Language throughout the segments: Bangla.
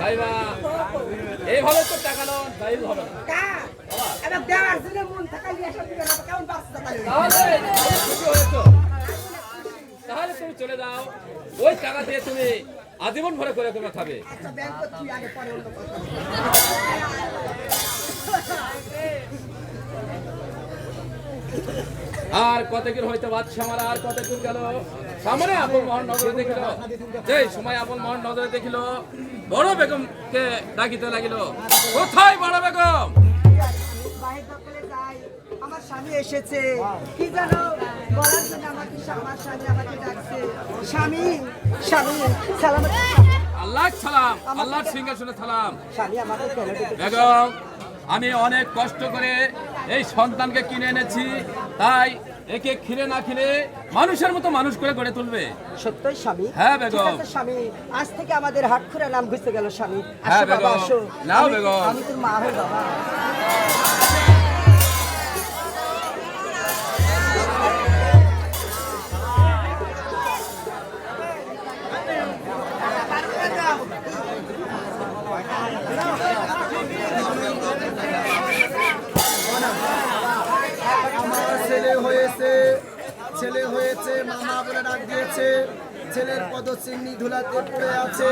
ভাইবা এইভাবে তো না। তাহলে তুমি চলে যাও। ওই টাকা দিয়ে তুমি আজীবন ভরে করে তোমরা খাবে। আর কতক্ষণ হইতে বাদশা আমার? আর কতক্ষণ গেল? সামনে আপন মোহন নজরে দেখিল। যেই সময় আপন মোহন নজরে দেখিল বড় বেগমকে ডাকিতে লাগিল কোথায় বড় বেগম? বাহির দখলে যাই আমার স্বামী এসেছে। কি জানো বলার জন্য আমাকে আমার স্বামী আমাকে ডাকছে স্বামী স্বামী সালাম আল্লাহ সালাম আল্লাহর সিংহাসনে সালাম। স্বামী আমাকে বেগম আমি অনেক কষ্ট করে এই সন্তানকে কিনে এনেছি তাই একে খিরে না খিরে মানুষের মতো মানুষ করে গড়ে তুলবে সত্যই স্বামী হ্যাঁ, বেগম। স্বামী আজ থেকে আমাদের হাট খুঁড়ে নাম ঘুরতে গেল স্বামী হ্যাঁ, বেগম। নাও, বেগম। আমি তোর মা হই বাবা ছেলে হয়েছে মামা বলে ডাক দিয়েছে ছেলের পদচিহ্নি ধুলাতে পড়ে আছে।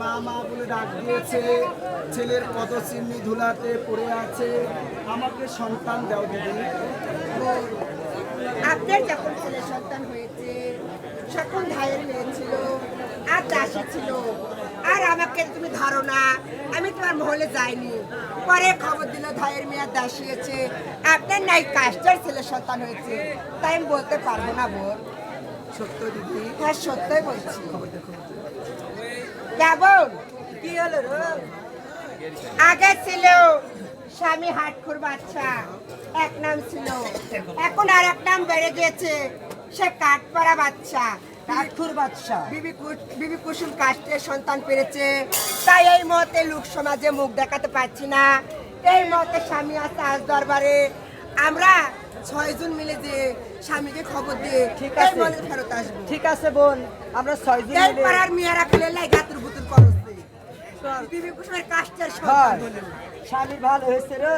মা মা বলে ডাক দিয়েছে ছেলের কত পদচিহ্নি ধুলাতে পড়ে আছে আমাকে সন্তান দাও দিদি। আপনার যখন ছেলে সন্তান হয়েছে তখন ধায়ের মেয়ে ছিল আর দাসী ছিল আর আমাকে তুমি ধরো না আমি তোমার মহলে যাইনি। পরে খবর দিল ধায়ের মেয়ে দাসী আছে আপনার নাই কাস্টার ছেলে সন্তান হয়েছে। তাই আমি বলতে পারব না বোন সত্য দিদি। হ্যাঁ সত্যই বলছি। কেমন কি হলো? আগে ছিল স্বামী হাটখুর বাচ্চা এক নাম ছিল। এখন আর এক নাম বেড়ে গিয়েছে সে কাঠপাড়া বাচ্চা কাঠখুর বাচ্চা। বিবি কু- বিবি কুসুম কাষ্টের সন্তান পেরেছে। তাই এই মতে লোক সমাজে মুখ দেখাতে পারছি না। এই মতে স্বামী আছে আজ দরবারে। আমরা ছয়জন মিলে যে স্বামীকে খবর দিয়ে ঠিক আছে। ফেরত আসব। ঠিক আছে বোন আমরা ছয়জন পাড়ার মেয়েরা খেলে লাই গাতুর বুতুর সন্তান স্বামীর ভালো হয়েছে রে।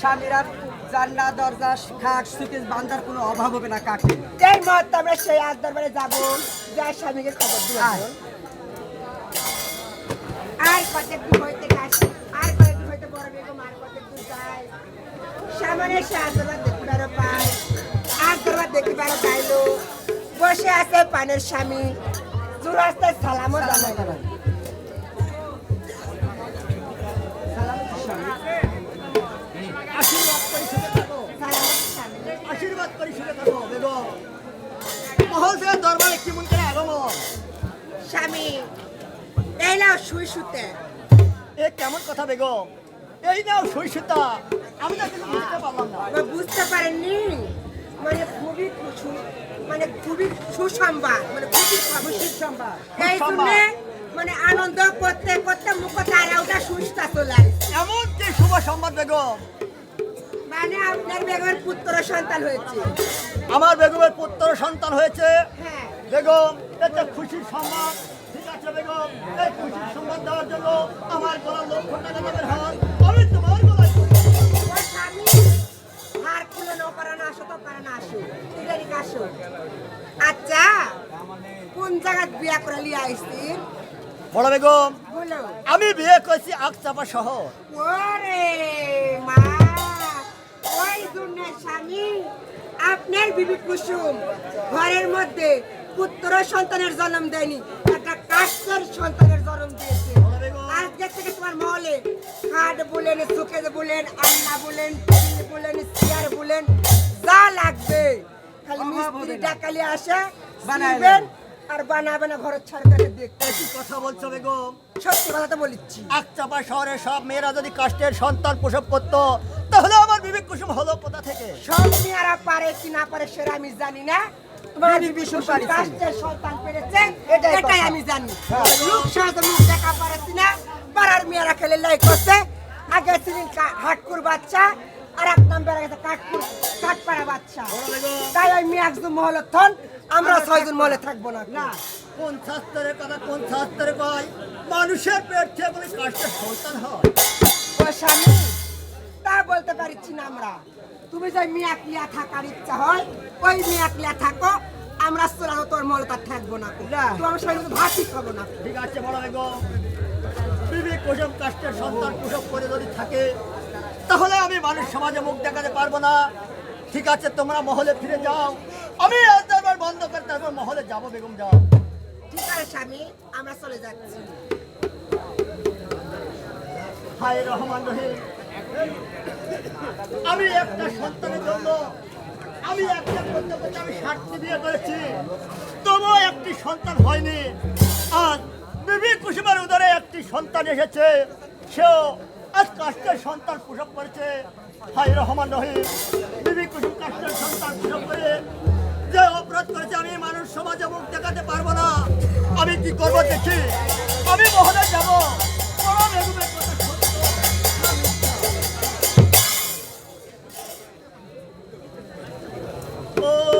স্বামীর আর জান্না দরজা খাট সুকেশ বান্দার কোনো অভাব হবে না কাকে। এই মত আমরা সেই আজ দরবারে যাব। যার স্বামীকে খবর আয়। আর কতক দূর হইতে গাছ আর কতক দূর হইতে বড় বেগম আর কতক দূর যায়। সামনে সে আজ দরবার বসে আছে পানের স্বামী। চুরাস্তায় সালামও জানাই আশীর্বাদ করে শুনে থাকো। স্বামী আশীর্বাদ করে শুনে থাকো বেগম মহল থেকে দরবারে কেমন করে আগমন। স্বামী এই নাও শুই শুতে এ কেমন কথা বেগম? এই নাও আমি তো কিছু বুঝতে পারলাম না। বুঝতে পারেননি? মানে খুবই মানে খুবই সুসংবাদ মানে খুবই খুশির সংবাদ এই জন্য মানে আনন্দ করতে করতে মুখ তারা ওটা সুস্থ চলে এমন কি শুভ সংবাদ বেগম। মানে আপনার বেগমের পুত্র সন্তান হয়েছে। আমার বেগমের পুত্র সন্তান হয়েছে। হ্যাঁ। বেগম এটা খুশির সংবাদ। ঠিক আছে বেগম এই খুশির সংবাদ দেওয়ার জন্য আমার গলার লক্ষ টাকা আসো আচ্ছা কোন জায়গায় বিয়া করে লিয়ে আইসিন বড় বেগম আমি বিয়ে করেছি আকচাপা শহর। ওরে মা ওই দুনের স্বামী আপনার বিবি কুসুম ঘরের মধ্যে পুত্র সন্তানের জন্ম দেয়নি একটা কাষ্টের সন্তানের জন্ম দিয়েছে। আজকে থেকে তোমার মহলে খাট বলেন সুখে বলেন আন্না বলেন বলেন চেয়ার বলেন যা লাগবে। খালি মিস্ত্রি ডাকালি আসে বানাবেন আর বানাবে না ঘরের সরকারে দেখতে। কি কথা বলছো বেগম। সত্যি কথা তো বলিচ্ছি। আকচাপা শহরের সব মেয়েরা যদি কাষ্টের সন্তান প্রসব করতো তাহলে আমার বিবেক কুসুম হলো কোথা থেকে? সব মেয়েরা পারে কি না পারে সেটা আমি জানি না। তোমার বিবি কুসুম কাষ্টের সন্তান পেরেছে এটাই আমি জানি। লোক সাথে মুখ দেখা পারেছি না পাড়ার মেয়েরা খেলে লাই করছে। আগে ছিলেন হাটকুর বাচ্চা আর এক নাম্বার গেছে কাঠকুর কাঠপাড়া বাচ্চা। তাই ওই মেয়ে একজন মহলে থন আমরা ছয়জন মহলে থাকব না। না কোন শাস্ত্রের কথা কোন শাস্ত্রে কয়? মানুষের পেট থেকে বলে কাষ্টের সন্তান হয়। ও স্বামী তা বলতে পারছি না আমরা। তুমি যে মিয়া ক্লিয়া থাকার ইচ্ছা হয় ওই মিয়া ক্লিয়া থাকো আমরা চোরানো তোর মলতা থাকব না। তোমার সঙ্গে ভাতই খাব না ঠিক আছে বড় বেগম বিবেক কুসুম কাষ্টের সন্তান প্রসব করে যদি থাকে তাহলে আমি মানুষ সমাজে মুখ দেখাতে পারব না। ঠিক আছে তোমরা মহলে ফিরে যাও। আমি দরবার বন্ধ করে তারপর মহলে যাব বেগম যাও। ঠিক আছে স্বামী আমরা চলে যাচ্ছি। হায় রহমান রহিম। আমি একটা সন্তানের জন্য আমি একটা করতে আমি ষাটটি বিয়ে করেছি। তবুও একটি সন্তান হয়নি। আর বিবি কুসুমের উদরে একটি সন্তান এসেছে। সেও আজ কাস্টের সন্তান প্রসব করেছে। হাই রহমান রহিম কাস্টের সন্তান প্রসব করে। যে অপরাধ করেছে, আমি মানুষ সমাজে মুখ দেখাতে পারব না। আমি কি করব দেখি? আমি মহলে যাব। Oh